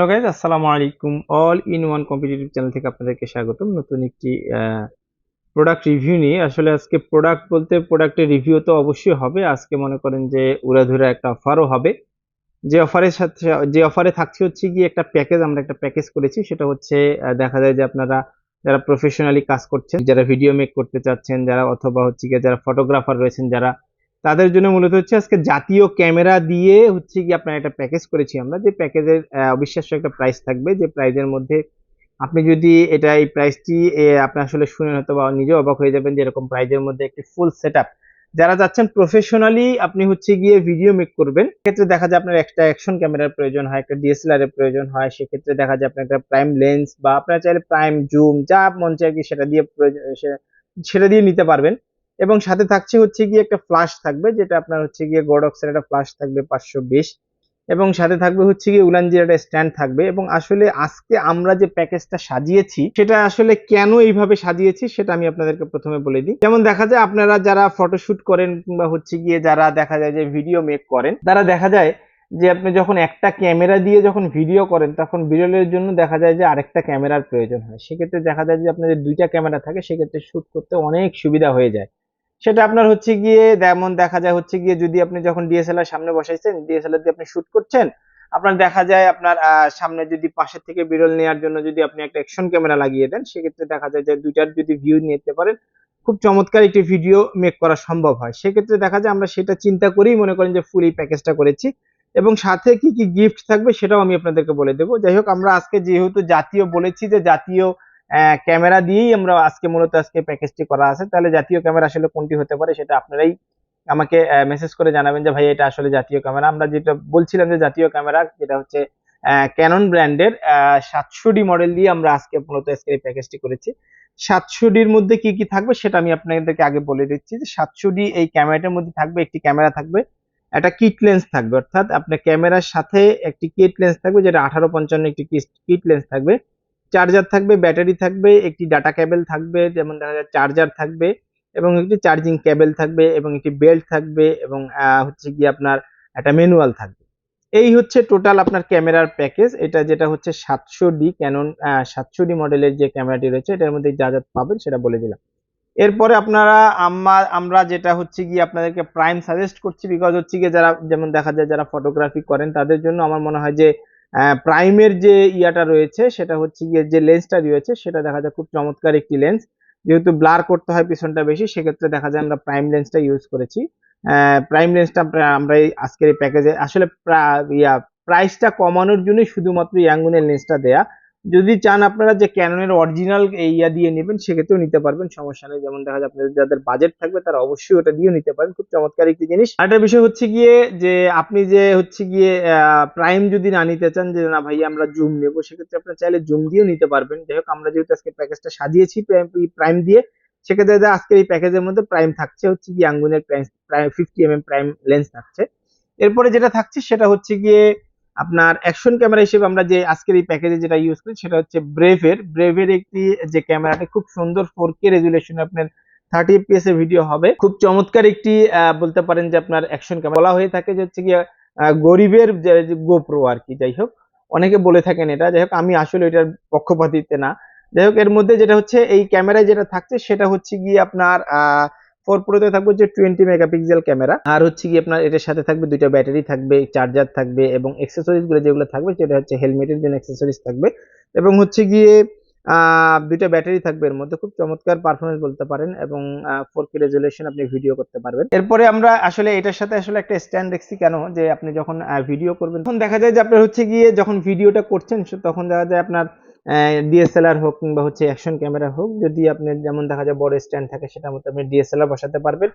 Hello guys আসসালামু আলাইকুম all in one competitive channel থেকে আপনাদেরকে স্বাগতম। নতুন একটি প্রোডাক্ট রিভিউ নিয়ে। আসলে আজকে প্রোডাক্ট বলতে প্রোডাক্টের রিভিউ তো অবশ্যই হবে। আজকে মনে করেন যে উড়াধুরা একটা অফারও হবে। যে অফারের সাথে, যে অফারে থাকছে হচ্ছে কি একটা প্যাকেজ আমরা একটা প্যাকেজ করেছি। সেটা হচ্ছে দেখা যায় যে আপনারা, যারা প্রফেশনালি কাজ করছেন, যারা ভিডিও মেক করতে চাচ্ছেন, যারা অথবা হচ্ছে গিয়ে যারা ফটোগ্রাফার রয়েছেন, যারা তাদের জন্য মূলত হচ্ছে আজকে জাতীয় ক্যামেরা দিয়ে হচ্ছে কি আপনার একটা প্যাকেজ করেছি আমরা, যে প্যাকেজের অবিশ্বাস্য একটা প্রাইস থাকবে, যে প্রাইজের মধ্যে আপনি যদি এটা এই প্রাইসটি আপনি আসলে শুনে হয়তো বা নিজেও অবাক হয়ে যাবেন যে এরকম প্রাইজের মধ্যে একটি ফুল সেটআপ যারা যাচ্ছেন প্রফেশনালি আপনি হচ্ছে গিয়ে ভিডিও মেক করবেন। সেক্ষেত্রে দেখা যায় আপনার একটা অ্যাকশন ক্যামেরার প্রয়োজন হয়, একটা ডিএসএলআর এর প্রয়োজন হয়, সেক্ষেত্রে দেখা যায় আপনার একটা প্রাইম লেন্স বা আপনার চাইলে প্রাইম জুম যা মন চাই কি সেটা দিয়ে সেটা দিয়ে নিতে পারবেন। এবং সাথে থাকছে হচ্ছে গিয়ে একটা ফ্লাশ থাকবে, যেটা আপনার হচ্ছে গিয়ে গোডক্সের একটা ফ্লাশ থাকবে পাঁচশো বিশ। এবং সাথে থাকবে হচ্ছে গিয়ে উলানজির একটা স্ট্যান্ড থাকবে। এবং আসলে আজকে আমরা যে প্যাকেজটা সাজিয়েছি, সেটা আসলে কেন এইভাবে সাজিয়েছি সেটা আমি আপনাদেরকে প্রথমে বলে দিই। যেমন দেখা যায় আপনারা যারা ফটোশুট করেন কিংবা হচ্ছে গিয়ে যারা দেখা যায় যে ভিডিও মেক করেন, তারা দেখা যায় যে আপনি যখন একটা ক্যামেরা দিয়ে যখন ভিডিও করেন, তখন বিরলের জন্য দেখা যায় যে আরেকটা ক্যামেরার প্রয়োজন হয়। সেক্ষেত্রে দেখা যায় যে আপনাদের দুইটা ক্যামেরা থাকে, সেক্ষেত্রে শ্যুট করতে অনেক সুবিধা হয়ে যায়। সেটা আপনার হচ্ছে গিয়ে, যেমন দেখা যায় হচ্ছে গিয়ে যদি আপনি যখন ডিএসএলআর সামনে বসাইছেন ডিএসএলআর দিয়ে আপনি শুট করছেন, আপনার দেখা যায় আপনার সামনে যদি পাশের থেকে বিরল নেওয়ার জন্য যদি আপনি একটা অ্যাকশন ক্যামেরা লাগিয়ে দেন, সেক্ষেত্রে দেখা যায় যে দুইটার যদি ভিউ নিতে পারেন, খুব চমৎকার একটি ভিডিও মেক করা সম্ভব হয়। সেক্ষেত্রে দেখা যায় আমরা সেটা চিন্তা করেই মনে করেন যে ফুল এই প্যাকেজটা করেছি এবং সাথে কি কি গিফট থাকবে সেটাও আমি আপনাদেরকে বলে দেবো। যাই হোক, আমরা আজকে যেহেতু জাতীয় বলেছি যে জাতীয় ক্যামেরা দিয়েই আমরা আজকে মূলত আজকে প্যাকেজটি করা আছে। তাহলে জাতীয় ক্যামেরা আসলে কোনটি হতে পারে সেটা আপনারাই আমাকে মেসেজ করে জানাবেন যে, ভাই, এটা আসলে জাতীয় ক্যামেরা আমরা যেটা বলছিলাম যে, জাতীয় ক্যামেরা যেটা হচ্ছে ক্যানন ব্র্যান্ডের সাতশো ডি মডেল দিয়ে আমরা আজকে মূলত আজকে এই প্যাকেজটি করেছি। সাতশো ডির মধ্যে কি কি থাকবে সেটা আমি আপনাদেরকে আগে বলে দিচ্ছি যে, সাতশো ডি এই ক্যামেরাটার মধ্যে থাকবে একটি ক্যামেরা থাকবে, একটা কিট লেন্স থাকবে। অর্থাৎ আপনার ক্যামেরার সাথে একটি কিট লেন্স থাকবে, যেটা আঠারো পঞ্চান্ন একটি কিট লেন্স থাকবে। চার্জার থাকবে, ব্যাটারি থাকবে, একটি ডাটা কেবল থাকবে, যেমন দেখা যায় চার্জার থাকবে, এবং একটি চার্জিং কেবল থাকবে, এবং একটি বেল্ট থাকবে, এবং হচ্ছে কি আপনার একটা ম্যানুয়াল থাকবে। এই হচ্ছে টোটাল আপনার ক্যামেরার প্যাকেজ। এটা যেটা হচ্ছে সাতশো ডি ক্যানন সাতশো ডি মডেলের যে ক্যামেরাটি রয়েছে, এটার মধ্যে যা যা পাবেন সেটা বলে দিলাম। এরপরে আপনারা আমার আমরা যেটা হচ্ছে গিয়ে আপনাদেরকে প্রাইম সাজেস্ট করছি বিকজ হচ্ছে গিয়ে যারা, যেমন দেখা যায় যারা ফটোগ্রাফি করেন, তাদের জন্য আমার মনে হয় যে প্রাইমের যে ইয়াটা রয়েছে, সেটা হচ্ছে গিয়ে যে লেন্সটা রয়েছে, সেটা দেখা যায় খুব চমৎকার একটি লেন্স। যেহেতু ব্লার করতে হয় পিছনটা বেশি, সেক্ষেত্রে দেখা যায় আমরা প্রাইম লেন্সটা ইউজ করেছি। প্রাইম লেন্সটা আমরা এই আজকের এই প্যাকেজে আসলে ইয়া প্রাইসটা কমানোর জন্যই শুধুমাত্র ইয়াঙ্গুনের লেন্সটা দেয়া। যদি চান আপনারা যে ক্যাননের অরিজিনাল ইয়া দিয়ে নেবেন, সেক্ষেত্রেও নিতে পারবেন, সমস্যা নেই। যেমন দেখা যায় আপনাদের, যাদের বাজেট থাকবে, তারা অবশ্যই ওটা দিয়েও নিতে পারেন। খুব চমৎকার একটি জিনিস। আরেকটা বিষয় হচ্ছে গিয়ে যে, আপনি যে হচ্ছে গিয়ে প্রাইম যদি না নিতে চান, যে না ভাই আমরা জুম নেব, সেক্ষেত্রে আপনারা চাইলে জুম দিয়েও নিতে পারবেন। যাই হোক, আমরা যেহেতু আজকে প্যাকেজটা সাজিয়েছি প্রাইম দিয়ে, সেক্ষেত্রে আজকের এই প্যাকেজের মধ্যে প্রাইম থাকছে। হচ্ছে গিয়ে আঙ্গুনের prime fifty M prime lens থাকছে। এরপরে যেটা থাকছে, সেটা হচ্ছে গিয়ে আপনার অ্যাকশন ক্যামেরা হিসেবে আমরা যে আজকের এই প্যাকেজে যেটা ইউজ করি, সেটা হচ্ছে ব্রেভের ব্রেভের একটি যে ক্যামেরাটা খুব সুন্দর ফোর কে রেজুলেশন আপনার থার্টি এফপিএস এর ভিডিও হবে। খুব চমৎকার একটি বলতে পারেন যে আপনার অ্যাকশন ক্যামেরা বলা হয়ে থাকে যে হচ্ছে কি গরিবের গোপ্রো আর কি, যাই হোক। অনেকে বলে থাকেন এটা। যাই হোক, আমি আসলে এটার পক্ষপাতিত্বে না। যাই হোক, এর মধ্যে যেটা হচ্ছে, এই ক্যামেরায় যেটা থাকছে, সেটা হচ্ছে গিয়ে আপনার, আহ ফোর প্রোতে থাকবে যে টোয়েন্টি মেগাপিক্সেল ক্যামেরা আর হচ্ছে কি আপনার এটার সাথে থাকবে দুইটা ব্যাটারি থাকবে চার্জার থাকবে এবং অ্যাক্সেসরিজগুলো যেগুলো থাকবে সেটা হচ্ছে হেলমেটের জন্য অ্যাক্সেসরিজ থাকবে। এবং হচ্ছে গিয়ে দুইটা ব্যাটারি থাকবে এর মধ্যে। খুব চমৎকার পারফরমেন্স বলতে পারেন এবং ফোর কে রেজুলেশন আপনি ভিডিও করতে পারবেন। এরপরে আমরা আসলে এটার সাথে আসলে একটা স্ট্যান্ড দেখছি কেন? যে আপনি যখন ভিডিও করবেন, তখন দেখা যায় যে আপনার হচ্ছে গিয়ে যখন ভিডিওটা করছেন তখন দেখা যায় আপনার ডিএসএলআর হোক কিংবা হচ্ছে অ্যাকশন ক্যামেরা হোক, যদি আপনি যেমন দেখা যায় বড় স্ট্যান্ড থাকে সেটার মধ্যে আপনি ডিএসএলআর বসাতে পারবেন।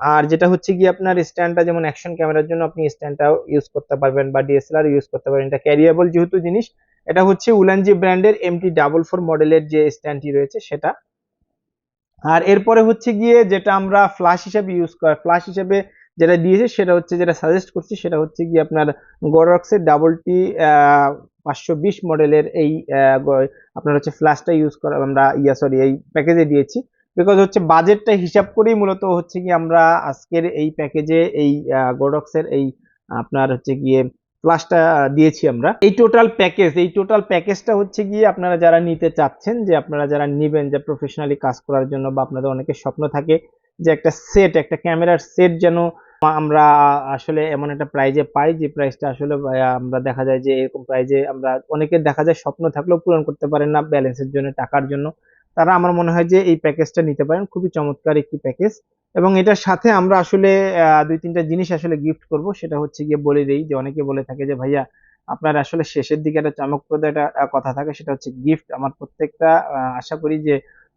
আর যেটা হচ্ছে গিয়ে আপনার স্ট্যান্ডটা যেমন অ্যাকশন ক্যামেরার জন্য আপনি স্ট্যান্ডটাও ইউজ করতে পারবেন বা ডিএসএলআর ইউজ করতে পারবেন। এটা ক্যারিয়েবল যেহেতু জিনিস, এটা হচ্ছে উলানজি ব্র্যান্ডের এমটি ডাবল ফোর মডেলের যে স্ট্যান্ডটি রয়েছে সেটা। আর এরপরে হচ্ছে গিয়ে যেটা আমরা ফ্ল্যাশ হিসেবে ইউজ করা ফ্ল্যাশ হিসেবে যেটা দিয়েছে সেটা হচ্ছে, যেটা সাজেস্ট করছি সেটা হচ্ছে গিয়ে আপনার গোরক্সের ডাবল টি পাঁচশো বিশ মডেলের এই আপনার হচ্ছে ফ্ল্যাশটা ইউজ করা, আমরা, ইয়া সরি এই প্যাকেজে দিয়েছি। বিকজ হচ্ছে বাজেটটা হিসাব করেই মূলত হচ্ছে কি আমরা আজকের এই প্যাকেজে এই গোডক্সের এই, আপনার হচ্ছে গিয়ে প্লাসটা দিয়েছি আমরা। এই টোটাল প্যাকেজ এই টোটাল প্যাকেজটা হচ্ছে গিয়ে আপনারা যারা নিতে চাচ্ছেন, যে আপনারা যারা নেবেন, যে প্রফেশনালি কাজ করার জন্য বা আপনাদের অনেকের স্বপ্ন থাকে যে একটা সেট একটা ক্যামেরার সেট যেন আমরা আসলে এমন একটা প্রাইজে পাই যে প্রাইসটা আসলে আমরা দেখা যায় যে এরকম প্রাইজে আমরা অনেকের দেখা যায় স্বপ্ন থাকলেও পূরণ করতে পারেন না ব্যালেন্সের জন্য, টাকার জন্য। তারা আমার মনে হয় যে এই প্যাকেজটা নিতে পারেন, খুবই চমৎকার একটি প্যাকেজ এবং এটার সাথে আমরা আসলে দুই তিনটা জিনিস আসলে গিফট করব, সেটা হচ্ছে গিয়ে বলে দেই যে অনেকে বলে থাকে যে, ভাইয়া, আপনার আসলে শেষের দিকে একটা চমকপ্রদ একটা কথা থাকে, সেটা হচ্ছে গিফট আমার প্রত্যেকটা আশা করি যে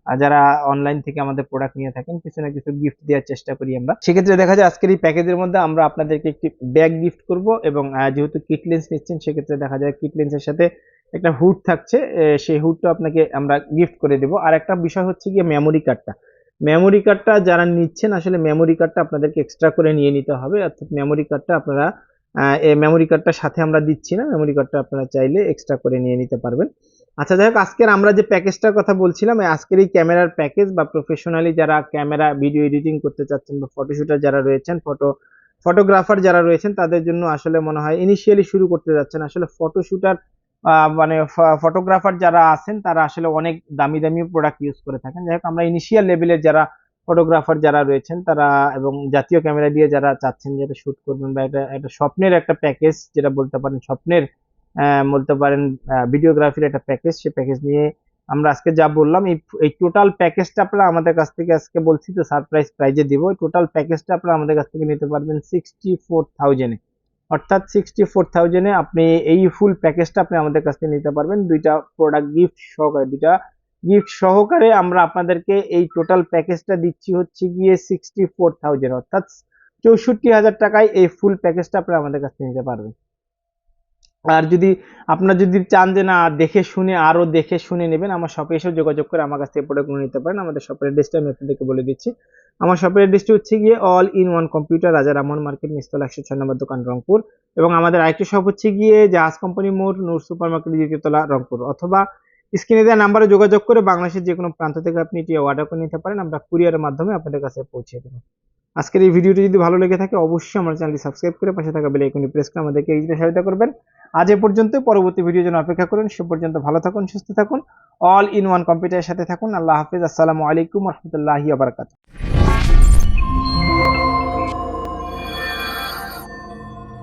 আহ, যারা অনলাইন থেকে আমাদের প্রোডাক্ট নিয়ে থাকেন কিছু না কিছু গিফট দেওয়ার চেষ্টা করি আমরা। সেক্ষেত্রে দেখা যায় আজকের এই প্যাকেজের মধ্যে আমরা আপনাদেরকে একটি ব্যাগ গিফট করব এবং যেহেতু কিট লেন্স নিচ্ছেন সেক্ষেত্রে দেখা যায় কিট লেন্সের সাথে একটা হুড থাকছে সেই হুডটা আপনাকে আমরা গিফট করে দেব। আর একটা বিষয় হচ্ছে গিয়ে মেমোরি কার্ডটা মেমোরি কার্ডটা যারা নিচ্ছেন আসলে মেমোরি কার্ডটা আপনাদেরকে এক্সট্রা করে নিয়ে নিতে হবে। অর্থাৎ মেমোরি কার্ডটা আপনারা মেমোরি কার্ডটার সাথে আমরা দিচ্ছি না। মেমোরি কার্ডটা আপনারা চাইলে এক্সট্রা করে নিয়ে নিতে পারবেন। আচ্ছা যাই হোক, আজকের আমরা যে প্যাকেজটার কথা বলছিলাম আজকের এই ক্যামেরার প্যাকেজ বা প্রফেশনালি যারা ক্যামেরা ভিডিও এডিটিং করতে চাচ্ছেন বা ফটোশুটার যারা রয়েছেন ফটো ফটোগ্রাফার যারা রয়েছেন, তাদের জন্য আসলে মনে হয় ইনিশিয়ালি শুরু করতে যাচ্ছেন। আসলে ফটোশুটার মানে ফটোগ্রাফার যারা আছেন, তারা আসলে অনেক দামি দামি প্রোডাক্ট ইউজ করে থাকেন। যাই হোক, আমরা ইনিশিয়াল লেভেলের যারা ফটোগ্রাফার যারা রয়েছেন, তারা এবং জাতীয় ক্যামেরা দিয়ে যারা চাচ্ছেন যে এটা শুট করবেন বা এটা একটা স্বপ্নের একটা প্যাকেজ যেটা বলতে পারেন স্বপ্নের বলতে পারেন ভিডিওগ্রাফির একটা প্যাকেজ সেই প্যাকেজ নিয়ে আমরা আজকে যা বললাম, এই এই টোটাল প্যাকেজটা আপনারা আমাদের কাছ থেকে আজকে বলছি তো সারপ্রাইজ প্রাইজে দিব। টোটাল প্যাকেজটা আপনারা আমাদের কাছ থেকে নিতে পারবেন সিক্সটি ফোর থাউজেন্ডে অর্থাৎ সিক্সটি ফোর থাউজেন্ডে আপনি এই ফুল প্যাকেজটা আপনি আমাদের কাছ থেকে নিতে পারবেন। দুইটা প্রোডাক্ট গিফট সহকারে, দুইটা গিফট সহকারে আমরা আপনাদেরকে এই টোটাল প্যাকেজটা দিচ্ছি হচ্ছে গিয়ে সিক্সটি ফোর থাউজেন্ড অর্থাৎ চৌষট্টি হাজার টাকায় এই ফুল প্যাকেজটা আপনারা আমাদের কাছ থেকে নিতে পারবেন। আর যদি আপনারা যদি চান যে না, দেখে শুনে, আরও দেখে শুনে নেবেন, আমার শপে এসেও যোগাযোগ করে আমার কাছ থেকে প্রোডাক্টগুলো নিতে পারেন। আমাদের শপের অ্যাড্রেসটা আমি আপনাদেরকে বলে দিচ্ছি। আমার শপের অ্যাড্রেসটি হচ্ছে গিয়ে all in one computer Raja Raman market Nistala একশো ছয় নম্বর দোকান, রংপুর। এবং আমাদের আরেকটি শপ হচ্ছে গিয়ে জাহাজ কোম্পানি মোড়, নূর সুপার মার্কেট দ্বিতীয়তলা রংপুর। অথবা স্ক্রিনে দেওয়া নাম্বারে যোগাযোগ করে বাংলাদেশের যে কোনো প্রান্ত থেকে আপনি এটি অর্ডার করে নিতে পারেন। আমরা কুরিয়ারের মাধ্যমে আপনাদের কাছে পৌঁছে দেবো। আজকের এই ভিডিওটি যদি ভালো লেগে থাকে, অবশ্যই আমার চ্যানেলটি সাবস্ক্রাইব করে পাশে থাকা বেল আইকনটি প্রেস করে আমাদেরকে এই সহায়তা করবেন। আজ এ পর্যন্ত, পরবর্তী ভিডিও জন্য অপেক্ষা করুন। সে পর্যন্ত ভালো থাকুন, সুস্থ থাকুন। অল ইন ওয়ান কম্পিউটারের সাথে থাকুন। আল্লাহ হাফিজ। আসসালামু আলাইকুম রহমতুল্লাহি আবরকাত